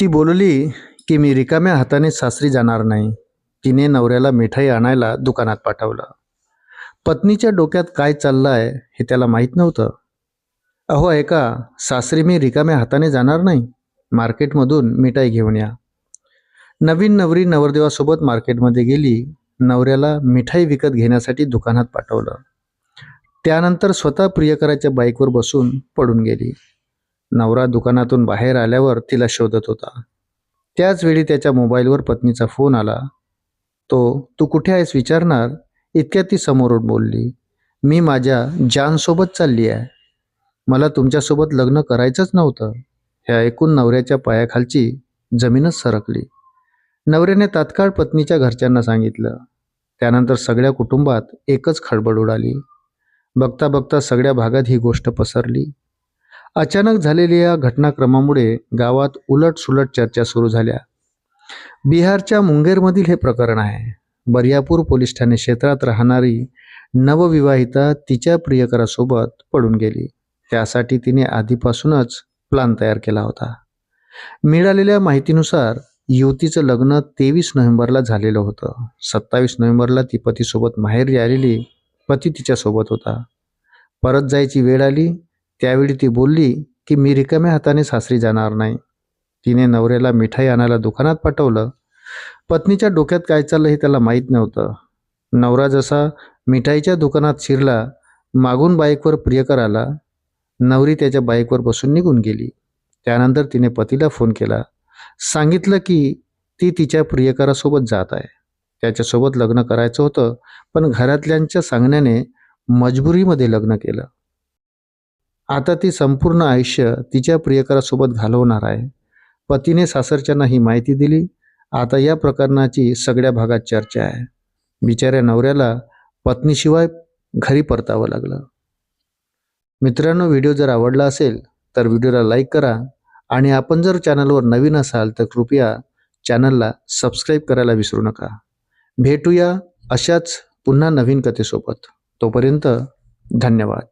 ती बोलली की मी रिकाम्या हाताने सासरी जाणार नाही. तिने नवऱ्याला मिठाई आणायला दुकानात पाठवलं. पत्नीच्या डोक्यात काय चाललं आहे हे त्याला माहीत नव्हतं. अहो ऐका सासरी मी रिकाम्या हाताने जाणार नाही. मार्केटमधून मिठाई घेऊन या. नवीन नवरी नवरदेवासोबत मार्केटमध्ये गेली नवऱ्याला मिठाई विकत घेण्यासाठी दुकानात पाठवलं. त्यानंतर स्वतः प्रियकराच्या बाईकवर बसून पडून गेली. नवरा दुकानातून बाहेर आल्यावर तिला शोधत होता. त्याचवेळी त्याच्या मोबाईलवर पत्नीचा फोन आला. तो तू कुठे आहेस विचारणार? इतक्यात ती समोरून बोलली मी माझ्या जानसोबत चालली आहे. मला तुमच्यासोबत लग्न करायचंच नव्हतं. हे ऐकून नवऱ्याच्या पायाखालची जमीनच सरकली. नवऱ्याने तात्काळ पत्नीच्या घरच्यांना सांगितलं. त्यानंतर सगळ्या कुटुंबात एकच खळबळ उडाली. बघता बघता सगळ्या भागात ही गोष्ट पसरली. अचानक झालेल्या या घटनाक्रमामुळे गावात उलटसुलट चर्चा सुरू झाल्या. बिहारच्या मुंगेरमधील हे प्रकरण आहे. बरियापूर पोलीस ठाणे क्षेत्रात राहणारी नवविवाहिता तिच्या प्रियकरासोबत पडून गेली. त्यासाठी तिने आधीपासूनच प्लान तयार केला होता. मिळालेल्या माहितीनुसार युवतीचं लग्न तेवीस नोव्हेंबरला झालेलं होतं. सत्तावीस नोव्हेंबरला ती पतीसोबत माहेरी आलेली पती तिच्यासोबत होता. परत जायची वेळ आली त्यावेळी ती बोलली की मी रिकाम्या हाताने सासरी जाणार नाही. तिने नवऱ्याला मिठाई आणायला दुकानात पाठवलं. पत्नीच्या डोक्यात काय चाललं हे त्याला माहीत नव्हतं. नवरा जसा मिठाईच्या दुकानात शिरला मागून बाईकवर प्रियकर आला. नवरी त्याच्या बाईकवर बसून निघून गेली. त्यानंतर तिने पतीला फोन केला. सांगितलं की ती तिच्या प्रियकरासोबत जात आहे. त्याच्यासोबत लग्न करायचं होतं पण घरातल्यांच्या सांगण्याने मजबुरीमध्ये लग्न केलं. आता ती संपूर्ण आयुष्य तिच्या प्रियकरासोबत घालवणार आहे. पतीने सासरच्यांना ही माहिती दिली. आता या प्रकरणाची सगळ्या भागात चर्चा आहे. बिचाऱ्या नवऱ्याला पत्नीशिवाय घरी परतावं लागलं. मित्रांनो व्हिडिओ जर आवडला असेल तर व्हिडिओला लाईक करा आणि आपण जर चॅनलवर नवीन असाल तर कृपया चॅनलला सबस्क्राईब करायला विसरू नका. भेटूया अशाच पुन्हा नवीन कथेसोबत. तोपर्यंत धन्यवाद.